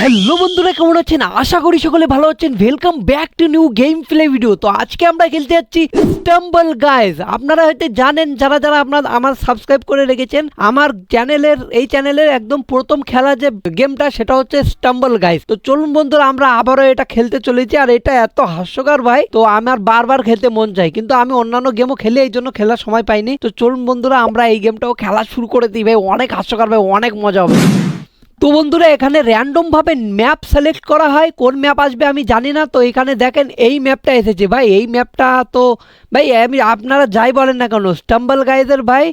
Hello বন্ধুরা, কেমন আছেন? আশা করি সকলে ভালো আছেন। Welcome back to new game play video তো আজকে আমরা খেলতে যাচ্ছি স্টাম্বল গাইজ আপনারা হয়তো জানেন, যারা যারা আপনার আমার সাবস্ক্রাইব করে রেখেছেন, আমার চ্যানেলের, এই চ্যানেলের একদম প্রথম খেলা যে গেমটা সেটা হচ্ছে স্টাম্বল গাইজ তো চলুন বন্ধুরা, আমরা আবারও এটা খেলতে চলেছি, আর এটা এত হাস্যকর ভাই। তো আমার বারবার খেলতে মন চাই কিন্তু আমি অন্যান্য গেমও খেলে, এই জন্য খেলার সময় পাইনি। তো চলুন বন্ধুরা, আমরা এই গেমটাও খেলা শুরু করে দিই ভাই। অনেক হাস্যকর ভাই, অনেক মজা হবে। তো বন্ধুরা, এখানে র্যান্ডমভাবে ম্যাপ সিলেক্ট করা হয়। কোন ম্যাপ আসবে আমি জানি না, তো এখানে দেখেন এই ম্যাপটা এসেছে। ভাই, এই ম্যাপটা তো, ভাই, আমি, আপনারা যাই বলেন না কেন স্টাম্বল গাইজের ভাই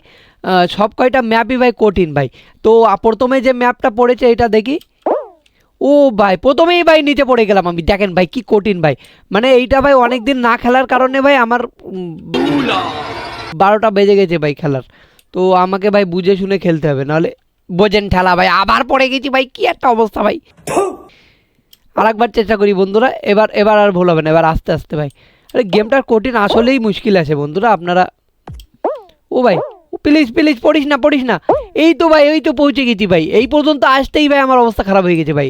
সব কয়টা ম্যাপই ভাই কঠিন ভাই। তো, প্রথমে যে ম্যাপটা পড়েছে, এটা দেখি। ও ভাই, প্রথমেই ভাই নিচে পড়ে গেলাম আমি। দেখেন ভাই, কি কঠিন ভাই। মানে এইটা ভাই অনেক দিন না খেলার কারণে ভাই আমার বারোটা বেজে গেছে ভাই খেলার। তো আমাকে ভাই বুঝে শুনে খেলতে হবে, নাহলে বোঝেন ঠেলা ভাই, আবার পড়ে গেছি ভাই, কি একটা অবস্থা ভাই। আর একবার চেষ্টা করি বন্ধুরা, এবার এবার আর ভুল হবে না, এবার আস্তে আস্তে ভাই। আরে গেমটার কঠিন আসলেই মুশকিল আছে বন্ধুরা, আপনারা ও ভাই প্লিজ প্লিজ, পড়িস না পড়িস না। এই তো ভাই, এই তো পৌঁছে গেছি ভাই, এই পর্যন্ত আসতেই ভাই আমার অবস্থা খারাপ হয়ে গেছে ভাই।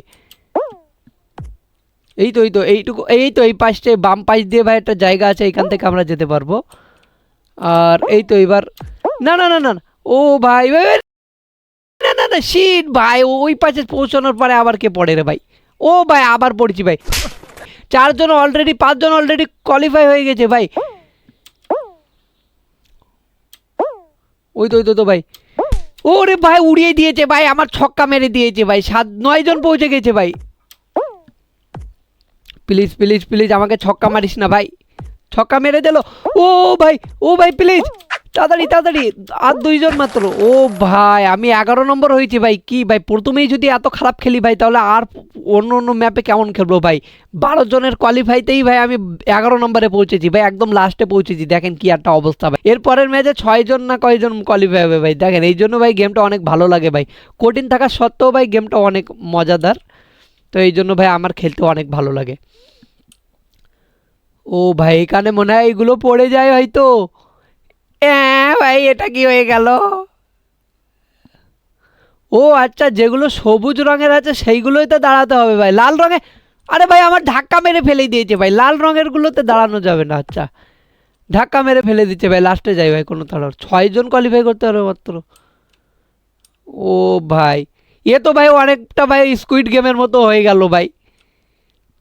এই তো এই তো, এইটুকু, এই তো, এই পাশে বাম পাশ দিয়ে ভাই একটা জায়গা আছে, এখান থেকে আমরা যেতে পারব। আর এই তো এবার না না না না। ও ভাই ভাই না শিট ভাই ওই পাশে পৌঁছানোর পরে আবার কে পড়ে রে ভাই? ও ভাই, আবার পড়ছি ভাই। চারজন অলরেডি পাঁচজন অলরেডি কোয়ালিফাই হয়ে গেছে ভাই। ওই তো ওই তো তো ভাই। ওরে ভাই, উড়িয়ে দিয়েছে ভাই, আমার ছক্কা মেরে দিয়েছে ভাই, সাত, নয় জন পৌঁছে গেছে ভাই। প্লিজ প্লিজ প্লিজ আমাকে ছক্কা মারিস না ভাই। ছক্কা মেরে দিল। ও ভাই ও ভাই প্লিজ তাড়াতাড়ি তাড়াতাড়ি, আর দুইজন মাত্র। ও ভাই, আমি এগারো নম্বর হয়েছি ভাই, কি ভাই, প্রথমেই যদি এত খারাপ খেলি ভাই, তাহলে আর অন্য অন্য ম্যাপে কেমন খেলব ভাই? বারো জনের কোয়ালিফাইতেই ভাই, আমি এগারো নম্বরে পৌঁছেছি ভাই, একদম লাস্টে পৌঁছেছি। দেখেন কি একটা অবস্থা ভাই। এরপরের ম্যাচে ছয়জন না কয়জন কোয়ালিফাই হবে ভাই? দেখেন, এই জন্য ভাই গেমটা অনেক ভালো লাগে ভাই। কঠিন থাকা সত্ত্বেও ভাই গেমটা অনেক মজাদার। তো এই জন্য ভাই আমার খেলতে অনেক ভালো লাগে। ও ভাই, এখানে মনে হয় এগুলো পড়ে যায় হয়তো। হ্যাঁ ভাই, এটা কি হয়ে গেল? ও আচ্ছা যেগুলো সবুজ রঙের আছে, সেইগুলোই তো দাঁড়াতে হবে ভাই। লাল রঙে আরে ভাই, আমার ধাক্কা মেরে ফেলে দিয়েছে ভাই। লাল রঙের গুলোতে দাঁড়ানো যাবে না আচ্ছা। ধাক্কা মেরে ফেলে দিচ্ছে ভাই, লাস্টে যাই ভাই, কোনো তাড়ার ছয়জন কোয়ালিফাই করতে পারবে মাত্র। ও ভাই, এ তো ভাই অনেকটা ভাই স্কুইড গেমের মতো হয়ে গেল ভাই।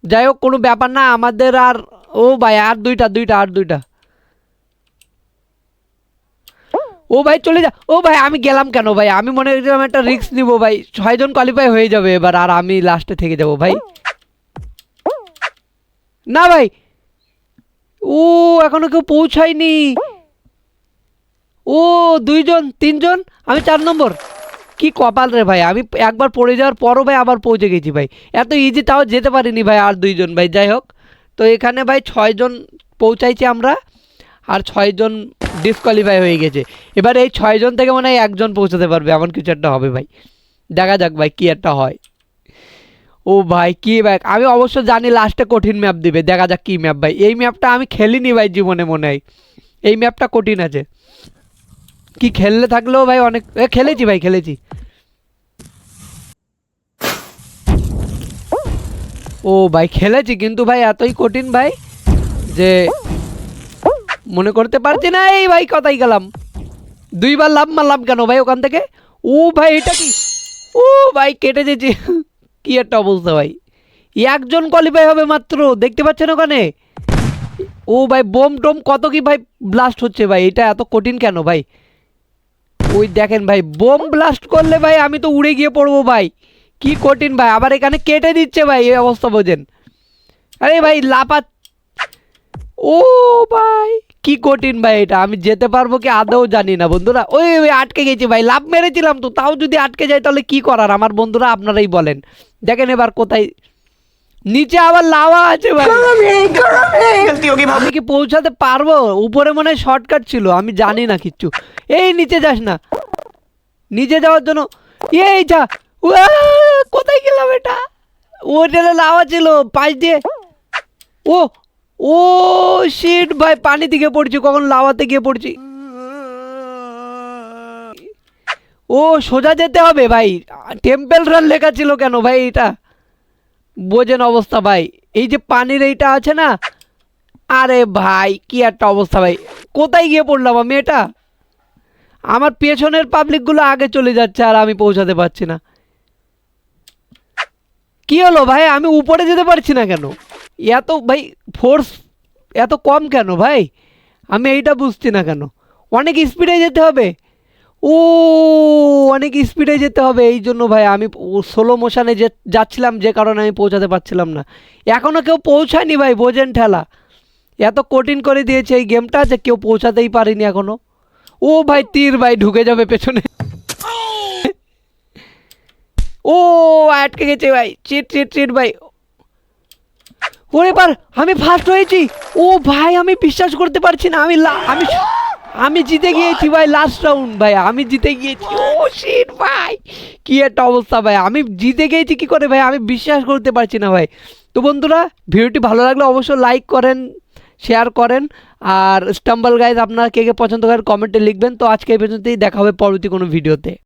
যাই হোক, কোনো ব্যাপার না, আমাদের আর ও ভাই, আর দুইটা দুইটা, আর দুইটা। ও ভাই চলে যা, ও ভাই আমি গেলাম কেন ভাই? আমি মনে করছিলাম একটা রিস্ক নিব ভাই। ছয়জন কোয়ালিফাই হয়ে যাবে এবার আর আমি লাস্টে থেকে যাব ভাই। না ভাই। ও, এখনও কেউ পৌঁছায়নি। ও, দুইজন, তিনজন? আমি চার নম্বর। কি কপাল রে ভাই, আমি একবার পড়ে যাওয়ার পরও ভাই আবার পৌঁছে গেছি ভাই। এত ইজি তাও যেতে পারিনি ভাই আর দুইজন ভাই, যাই হোক। তো এখানে ভাই ছয়জন পৌঁছাইছি আমরা। আর ছয়জন ডিসকোয়ালিফাই হয়ে গেছে। এবার এই ছয়জন থেকে মনে হয় একজন পৌঁছাতে পারবে, এমন কিছু একটা হবে ভাই। দেখা যাক ভাই কি একটা হয়। ও ভাই, কি ভাই? আমি অবশ্য জানি লাস্টে কঠিন ম্যাপ দিবে, দেখা যাক কী ম্যাপ ভাই। এই ম্যাপটা আমি খেলিনি ভাই জীবনে মনে হয়। এই ম্যাপটা কঠিন আছে। কি খেললে থাকলেও ভাই অনেক, এ, খেলেছি ভাই, খেলেছি। ও ভাই, খেলেছি, কিন্তু ভাই এতই কঠিন ভাই যে মনে করতে পারছি না, এই ভাই কথাই গেলাম। দুইবার লাভ মারলাম কেন ভাই ওখান থেকে? ও ভাই, এটা কি? ও ভাই, কেটে যেছে কি একটা অবস্থা ভাই। একজন কোয়ালিফাই হবে মাত্র, দেখতে পাচ্ছেন ওখানে? ও ভাই, বোম টোম, কত কি ভাই ব্লাস্ট হচ্ছে ভাই, এটা এত কঠিন কেন ভাই? ওই দেখেন ভাই, বোম ব্লাস্ট করলে ভাই আমি তো উড়ে গিয়ে পড়ব ভাই। কি কঠিন ভাই, আবার এখানে কেটে দিচ্ছে ভাই, এই অবস্থা বোঝেন। আরে ভাই লাপা ও ভাই। কি কঠিন ভাই এটা? আমি যেতে পারব কি আদৌ জানি না বন্ধুরা। ওই ওই আটকে গেছি ভাই লাভ মেরেছিলাম তো তাও যদি আটকে যায় তাহলে কি করার? আমার বন্ধুরা আপনারাই বলেন। দেখেন এবার কোথায় নিচে আবার লাভা আছে ভাই। আমি কি পৌঁছাতে পারব? উপরে মনে হয় শর্টকাট ছিল আমি জানি না কিচ্ছু। এই নিচে যাস না। নিচে যাওয়ার জন্য এই যা কোথায় গেলাম এটা? ওটা লাভা ছিল পাশ দিয়ে ও ও শিট ভাই, পানি থেকে পড়ছি, কখন লাভাতে গিয়ে পড়ছি। ও, সোজা যেতে হবে, ভাই। টেম্পেল রান লেখা ছিল কেন, ভাই, এটা? বোঝেন অবস্থা, ভাই। এই যে পানির এইটা আছে না? আরে ভাই, কি একটা অবস্থা, ভাই। কোথায় গিয়ে পড়লাম আমি এটা? আমার পেছনের পাবলিকগুলো আগে চলে যাচ্ছে আর আমি পৌঁছাতে পারছি না। কি হলো, ভাই? আমি উপরে যেতে পারছি না কেন? এত ভাই ফোর্স এত কম কেন ভাই? আমি এইটা বুঝছি না কেন? অনেক স্পিডে যেতে হবে। ও, অনেক স্পিডে যেতে হবে এই জন্য ভাই আমি সোলো মোশানে যে, যাচ্ছিলাম যে কারণে আমি পৌঁছাতে পারছিলাম না। এখনও কেউ পৌঁছায়নি ভাই বোঝেন ঠেলা এত কঠিন করে দিয়েছে এই গেমটা যে কেউ পৌঁছাতেই পারিনি এখনও ও ভাই তীর ভাই ঢুকে যাবে পেছনে। ও, আটকে গেছে ভাই। চিট চিট চিট ভাই। ওরে বার আমি ফার্স্ট হয়েছি। ও ভাই, আমি বিশ্বাস করতে পারছি না, আমি আমি আমি জিতে গিয়েছি ভাই লাস্ট রাউন্ড ভাই, আমি জিতে গিয়েছি। ও শিট ভাই, কি একটা অবস্থা ভাই, আমি জিতে গিয়েছি কি করে ভাই, আমি বিশ্বাস করতে পারছি না ভাই। তো বন্ধুরা, ভিডিওটি ভালো লাগলে অবশ্যই লাইক করেন শেয়ার করেন, আর স্টাম্বল গাইজ আপনারা কে কে পছন্দ করেন কমেন্টে লিখবেন। তো আজকে এই পর্যন্তই, দেখা হবে পরবর্তী কোনো ভিডিওতে